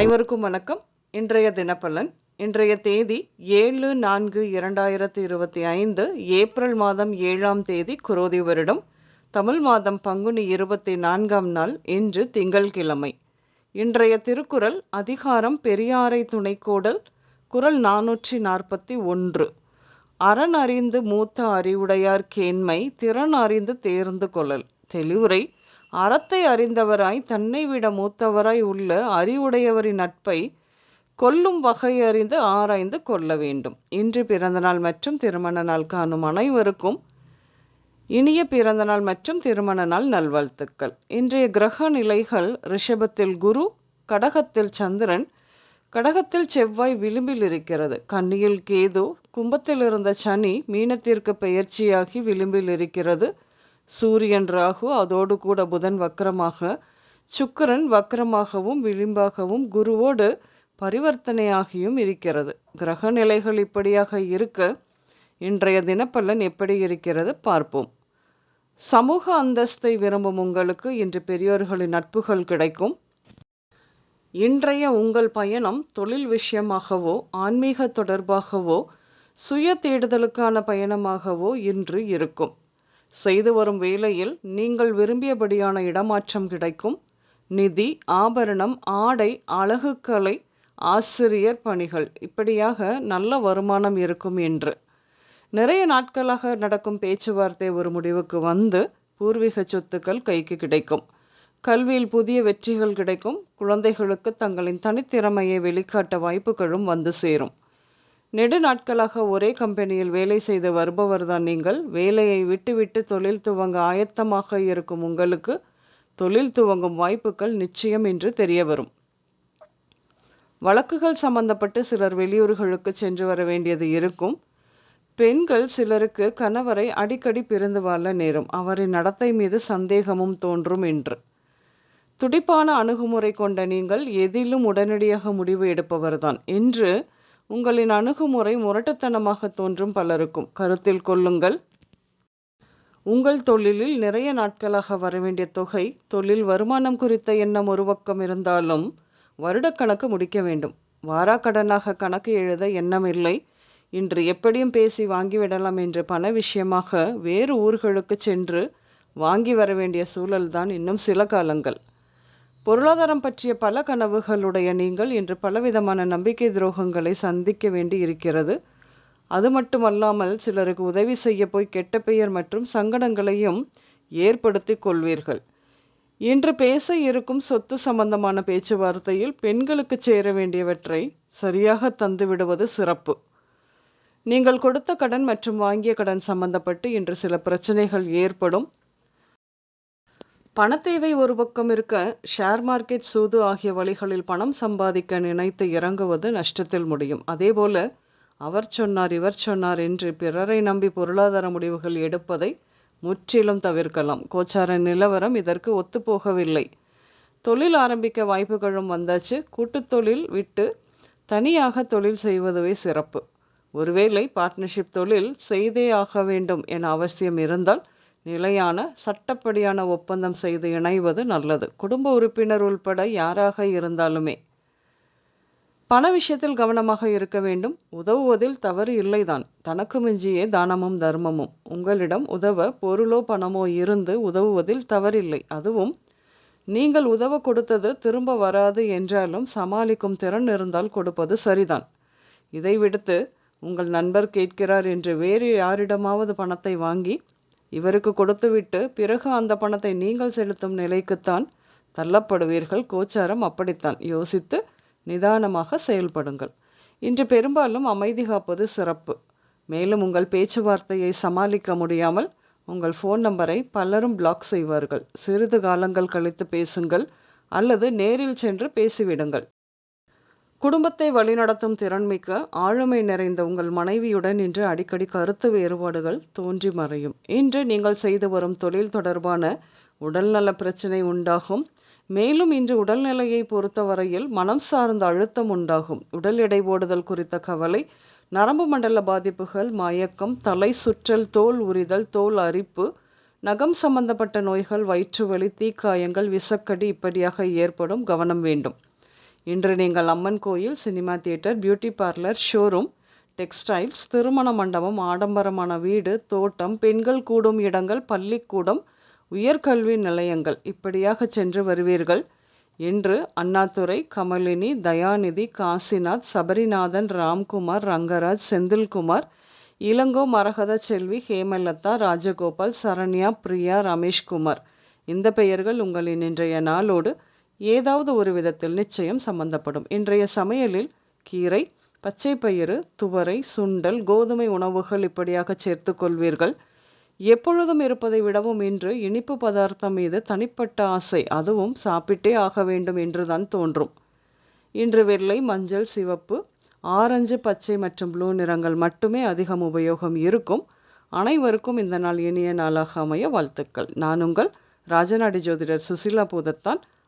அனைவருக்கும் வணக்கம். இன்றைய தினப்பலன். இன்றைய தேதி ஏழு நான்கு இரண்டாயிரத்தி இருபத்தி ஐந்து ஏப்ரல் மாதம் ஏழாம் தேதி குரோதி வருடம். தமிழ் மாதம் பங்குனி இருபத்தி நான்காம் நாள் இன்று திங்கள்கிழமை. இன்றைய திருக்குறள் அதிகாரம் பெரியாரை துணைக்கோடல் குரல் நானூற்றி நாற்பத்தி ஒன்று. அரண் அறிந்து மூத்த அறிவுடையார் கேண்மை திறன் அறிந்து தேர்ந்து கொள்ளல். தெளிவுரை அறத்தை அறிந்தவராய் தன்னை விட மூத்தவராய் உள்ள அறிவுடையவரின் நட்பை கொல்லும் வகையறிந்து ஆராய்ந்து கொள்ள வேண்டும். இன்று பிறந்தநாள் மற்றும் திருமண நாள் காணும் அனைவருக்கும் இனிய பிறந்தநாள் மற்றும் திருமண நாள் நல்வாழ்த்துக்கள். இன்றைய கிரக நிலைகள் ரிஷபத்தில் குரு கடகத்தில் சந்திரன். கடகத்தில் செவ்வாய் விளிம்பில் இருக்கிறது. கன்னியில் கேது கும்பத்தில் இருந்த சனி மீனத்திற்கு பெயர்ச்சியாகி விளிம்பில் இருக்கிறது. சூரியன் ராகு அதோடு கூட புதன் வக்கரமாக சுக்கிரன் வக்கரமாகவும் விளிம்பாகவும் குருவோடு பரிவர்த்தனையாகியும் இருக்கிறது. கிரக நிலைகள் இப்படியாக இருக்க இன்றைய தினப்பலன் எப்படி இருக்கிறது பார்ப்போம். சமூக அந்தஸ்தை விரும்பும் உங்களுக்கு இன்று பெரியோர்களின் நட்புகள் கிடைக்கும். இன்றைய உங்கள் பயணம் தொழில் விஷயமாகவோ ஆன்மீக தொடர்பாகவோ சுய தேடுதலுக்கான பயணமாகவோ இன்று இருக்கும். செய்து வரும் வேலையில் நீங்கள் விரும்பியபடியான இடமாற்றம் கிடைக்கும். நிதி ஆபரணம் ஆடை அழகுக்கலை ஆசிரியர் பணிகள். இப்படியாக நல்ல வருமானம் இருக்கும் என்று. நிறைய நாட்களாக நடக்கும் பேச்சுவார்த்தை ஒரு முடிவுக்கு வந்து பூர்வீக சொத்துக்கள் கைக்கு கிடைக்கும். கல்வியில் புதிய வெற்றிகள் கிடைக்கும். குழந்தைகளுக்கு தங்களின் தனித்திறமையை வெளிக்காட்ட வாய்ப்புகளும் வந்து சேரும். நெடு நாட்களாக ஒரே கம்பெனியில் வேலை செய்து வருபவர்தான் நீங்கள். வேலையை விட்டுவிட்டு தொழில் துவங்க ஆயத்தமாக இருக்கும் உங்களுக்கு தொழில் துவங்கும் வாய்ப்புகள் நிச்சயம் என்று தெரிய வரும் வழக்குகள் சம்பந்தப்பட்டு சிலர் வெளியூர்களுக்கு சென்று வர வேண்டியது இருக்கும். பெண்கள் சிலருக்கு கணவரை அடிக்கடி பிரிந்து வாழ நேரும். அவரின் நடத்தை மீது சந்தேகமும் தோன்றும் என்று. துடிப்பான அணுகுமுறை கொண்ட நீங்கள் எதிலும் உடனடியாக முடிவு எடுப்பவர்தான். என்று உங்களின் அணுகுமுறை முரட்டுத்தனமாக தோன்றும் பலருக்கும். கருத்தில் கொள்ளுங்கள். உங்கள் தொழிலில் நிறைய நாட்களாக வரவேண்டிய தொகை தொழில் வருமானம் குறித்த எண்ணம் ஒரு பக்கம் இருந்தாலும் வருடக்கணக்கு முடிக்க வேண்டும். வாராக்கடனாக கணக்கு எழுத எண்ணம் இல்லை. இன்று எப்படியும் பேசி வாங்கிவிடலாம் என்று பண விஷயமாக வேறு ஊர்களுக்கு சென்று வாங்கி வர வேண்டிய சூழல்தான் இன்னும் சில காலங்கள். பொருளாதாரம் பற்றிய பல கனவுகளுடைய நீங்கள் இன்று பலவிதமான நம்பிக்கை துரோகங்களை சந்திக்க வேண்டி இருக்கிறது. அது மட்டுமல்லாமல் சிலருக்கு உதவி செய்ய போய் கெட்ட பெயர் மற்றும் சங்கடங்களையும் ஏற்படுத்தி கொள்வீர்கள். இன்று பேச இருக்கும் சொத்து சம்பந்தமான பேச்சுவார்த்தையில் பெண்களுக்கு சேர வேண்டியவற்றை சரியாக தந்துவிடுவது சிறப்பு. நீங்கள் கொடுத்த கடன் மற்றும் வாங்கிய கடன் சம்பந்தப்பட்டு இன்று சில பிரச்சனைகள் ஏற்படும். பணத்தேவை ஒரு பக்கம் இருக்க ஷேர் மார்க்கெட் சூது ஆகிய வழிகளில் பணம் சம்பாதிக்க நினைத்து இறங்குவது நஷ்டத்தில் முடியும். அதேபோல அவர் சொன்னார் இவர் சொன்னார் என்று பிறரை நம்பி பொருளாதார முடிவுகள் எடுப்பதை முற்றிலும் தவிர்க்கலாம். கோச்சார நிலவரம் இதற்கு ஒத்துப்போகவில்லை. தொழில் ஆரம்பிக்க வாய்ப்புகளும் வந்தாச்சு. கூட்டுத்தொழில் விட்டு தனியாக தொழில் செய்வதுவே சிறப்பு. ஒருவேளை பார்ட்னர்ஷிப் தொழில் செய்தே ஆக வேண்டும் என அவசியம் இருந்தால் நிலையான சட்டப்படியான ஒப்பந்தம் செய்து இணைவது நல்லது. குடும்ப உறுப்பினர் உள்பட யாராக இருந்தாலுமே பண விஷயத்தில் கவனமாக இருக்க வேண்டும். உதவுவதில் தவறு இல்லைதான். தனக்கு மிஞ்சியே தானமும் தர்மமும். உங்களிடம் உதவ பொருளோ பணமோ இருந்து உதவுவதில் தவறில்லை. அதுவும் நீங்கள் உதவ கொடுத்தது திரும்ப வராது என்றாலும் சமாளிக்கும் திறன் இருந்தால் கொடுப்பது சரிதான். இதை விடுத்து உங்கள் நண்பர் கேட்கிறார் என்று வேறு யாரிடமாவது பணத்தை வாங்கி இவருக்கு கொடுத்துவிட்டு பிறகு அந்த பணத்தை நீங்கள் செலுத்தும் நிலைக்குத்தான் தள்ளப்படுவீர்கள். கோச்சாரம் அப்படித்தான். யோசித்து நிதானமாக செயல்படுங்கள். இன்று பெரும்பாலும் அமைதி காப்பது சிறப்பு. மேலும் உங்கள் பேச்சுவார்த்தையை சமாளிக்க முடியாமல் உங்கள் ஃபோன் நம்பரை பலரும் பிளாக் செய்வார்கள். சிறிது காலங்கள் கழித்து பேசுங்கள் அல்லது நேரில் சென்று பேசிவிடுங்கள். குடும்பத்தை வழிநடத்தும் திறன்மிக்க ஆளுமை நிறைந்த உங்கள் மனைவியுடன் இன்று அடிக்கடி கருத்து வேறுபாடுகள் தோன்றி மறையும். இன்று நீங்கள் செய்து வரும் தொழில் தொடர்பான உடல்நல பிரச்சனை உண்டாகும். மேலும் இன்று உடல்நிலையை பொறுத்தவரையில் மனம் சார்ந்த அழுத்தம் உண்டாகும். உடல் எடை போடுதல் குறித்த கவலை நரம்பு மண்டல பாதிப்புகள் மயக்கம் தலை சுற்றல் தோல் உரிதல் தோல் அரிப்பு நகம் சம்பந்தப்பட்ட நோய்கள் வயிற்று வலி தீக்காயங்கள் விசக்கடி இப்படியாக ஏற்படும் கவனம் வேண்டும். இன்று நீங்கள் அம்மன் கோயில் cinema theatre beauty parlour showroom textiles திருமண மண்டபம் ஆடம்பரமான வீடு தோட்டம் பெண்கள் கூடும் இடங்கள் பள்ளிக்கூடம் உயர்கல்வி நிலையங்கள் இப்படியாக சென்று வருவீர்கள். என்று அண்ணாதுரை கமலினி தயாநிதி காசிநாத் சபரிநாதன் ராம்குமார் ரங்கராஜ் செந்தில்குமார் இளங்கோ மரகத செல்வி ஹேமலதா ராஜகோபால் சரண்யா பிரியா ரமேஷ்குமார். இந்த பெயர்கள் உங்களின் இன்றைய நாளோடு ஏதாவது ஒரு விதத்தில் நிச்சயம் சம்பந்தப்படும். இன்றைய சமையலில் கீரை பச்சை பயிறு துவரை சுண்டல் கோதுமை உணவுகள் இப்படியாக சேர்த்து கொள்வீர்கள். எப்பொழுதும் இருப்பதை விடவும் இன்று இனிப்பு பதார்த்தம் மீது தனிப்பட்ட ஆசை அதுவும் சாப்பிட்டே ஆக வேண்டும் என்றுதான் தோன்றும். இன்று வெள்ளை மஞ்சள் சிவப்பு ஆரஞ்சு பச்சை மற்றும் ப்ளூ நிறங்கள் மட்டுமே அதிகம் உபயோகம் இருக்கும். அனைவருக்கும் இந்த நாள் இனிய நாளாக அமைய வாழ்த்துக்கள். நான் உங்கள் ராஜநாடி ஜோதிடர் சுசிலா பூதத்தான்.